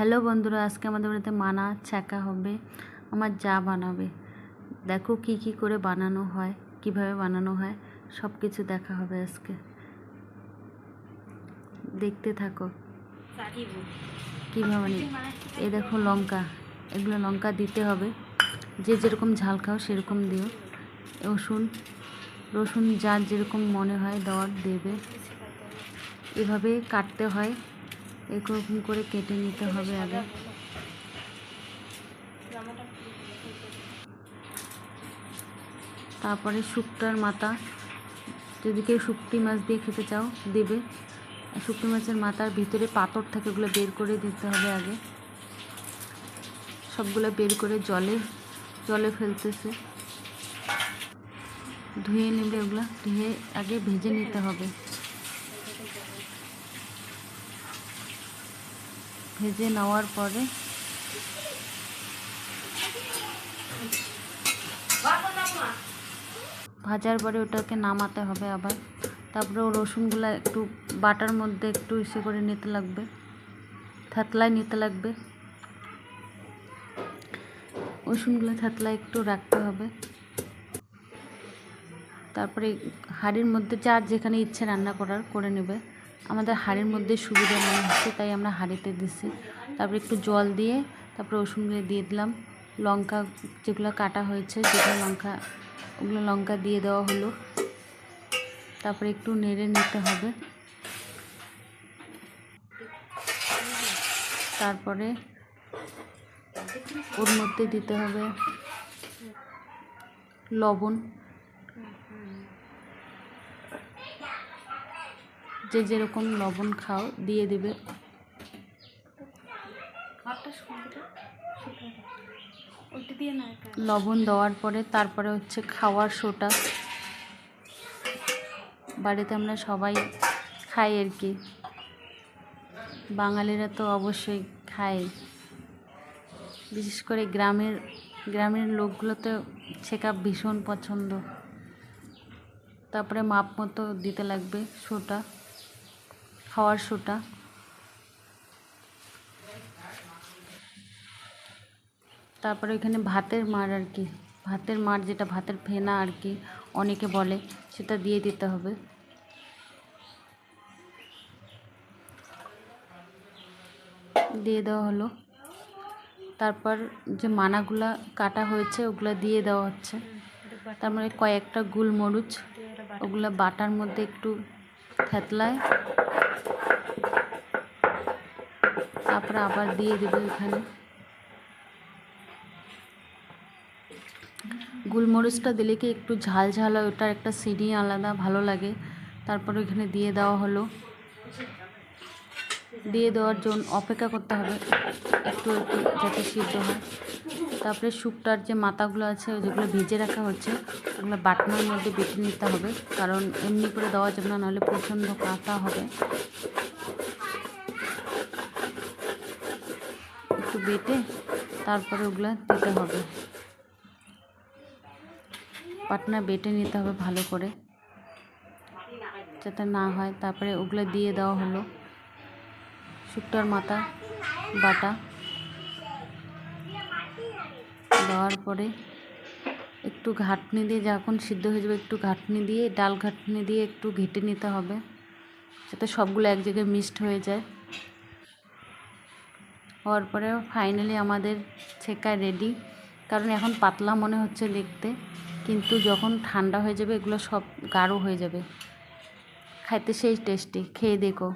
Hello বন্ধুরা, আজকে আমাদের বাড়িতে মানা ছ্যাঁকা হবে। আমার যা বানাবে। দেখো কি কি করে বানানো হয়, কীভাবে বানানো হয় সব কিছু দেখা হবে আজকে। দেখতে থাকো। কীভাবে এই দেখো লঙ্কা। এগুলো লঙ্কা দিতে হবে। যে যেরকম ঝাল খাও সেরকম দিও। রসুন রসুন যার যেরকম মনে হয় দেওয়ার দেবে। এভাবে কাটতে হয়। এরকম করে কেটে নিতে হবে আগে। তারপরে শুক্তার মাথা। যদি কেউ শুক্তি মাছ দিয়ে খেতে চাও, দেবে। শুক্তি মাছের মাথার ভিতরে পাথর থাকে, ওগুলো বের করে দিতে হবে আগে। সবগুলো বের করে জলে জলে ফেলতেছে। ধুয়ে নিলে ওগুলো, ধুয়ে আগে ভেজে নিতে হবে। ভেজে নেওয়ার পরে ভাজার পরে ওটাকে নামাতে হবে আবার। তারপরে রসুনগুলো একটু বাটার মধ্যে একটু ইসে করে নিতে লাগবে, থাতলায় নিতে লাগবে। রসুনগুলো থাতলায় একটু রাখতে হবে। তারপরে হাঁড়ির মধ্যে যার যেখানে ইচ্ছে রান্না করার করে নেবে। আমাদের হাঁড়ির মধ্যে সুবিধা মনে হচ্ছে তাই আমরা হাঁড়িতে দিছি। তারপরে একটু জল দিয়ে, তারপরে রসুনগুলো দিয়ে দিলাম। লঙ্কা যেগুলো কাটা হয়েছে, যেগুলো লঙ্কা, ওগুলো লঙ্কা দিয়ে দেওয়া হলো। তারপরে একটু নেড়ে নিতে হবে। তারপরে ওর মধ্যে দিতে হবে লবণ। যে যেরকম লবণ খাও দিয়ে দেবে। লবণ দেওয়ার পরে তারপরে হচ্ছে খাওয়ার সোটা। বাড়িতে আমরা সবাই খাই আর কি। বাঙালিরা তো অবশ্যই খায়। বিশেষ করে গ্রামের গ্রামের লোকগুলো তো ছেঁকা ভীষণ পছন্দ। তারপরে মাপ মতো দিতে লাগবে সোটা। খাওয়ার সোটা। তারপরে এখানে ভাতের মার আর কি। ভাতের মার যেটা, ভাতের ফেনা আর কি, অনেকে বলে, সেটা দিয়ে দিতে হবে। দিয়ে দেওয়া হলো। তারপর যে মানাগুলা কাটা হয়েছে, ওগুলো দিয়ে দেওয়া হচ্ছে। তারপরে কয়েকটা গুলমরিচ, ওগুলো বাটার মধ্যে একটু থেতলায়। তারপরে আবার দিয়ে দেবে এখানে। গোলমরিচটা দিলে কি একটু ঝাল ঝাল হয়, ওটার একটা সিডি আলাদা, ভালো লাগে। তারপরে ওইখানে দিয়ে দেওয়া হলো। দিয়ে দেওয়ার জন্য অপেক্ষা করতে হবে, একটু একটু যাতে সিদ্ধ হয়। তারপরে শুকটার যে মাথাগুলো আছে যেগুলো ভেজে রাখা হচ্ছে, ওগুলো বাটনার মধ্যে বেটে নিতে হবে। কারণ এমনি করে দেওয়া যাবে না, নাহলে প্রচণ্ড কাঁচা হবে। একটু বেটে তারপরে ওগুলো দিতে হবে। পাটনা বেটে নিতে হবে ভালো করে। যাতে না হয়, তারপরে ওগুলো দিয়ে দেওয়া হলো। শুকটার মাথা বাটা। দেওয়ার পরে একটু ঘাটনি দিয়ে যখন সিদ্ধ হয়ে যাবে, একটু ঘাটনি দিয়ে, ডাল ঘাটনি দিয়ে একটু ঘেটে নিতে হবে, যাতে সবগুলো এক জায়গায় মিক্সড হয়ে যায়। হওয়ার পরে ফাইনালি আমাদের ছেঁকা রেডি কারণ এখন পাতলা মনে হচ্ছে দেখতে, কিন্তু যখন ঠান্ডা হয়ে যাবে, এগুলো সব গাঢ় হয়ে যাবে। খাইতে সেই টেস্টি খেয়ে দেখো।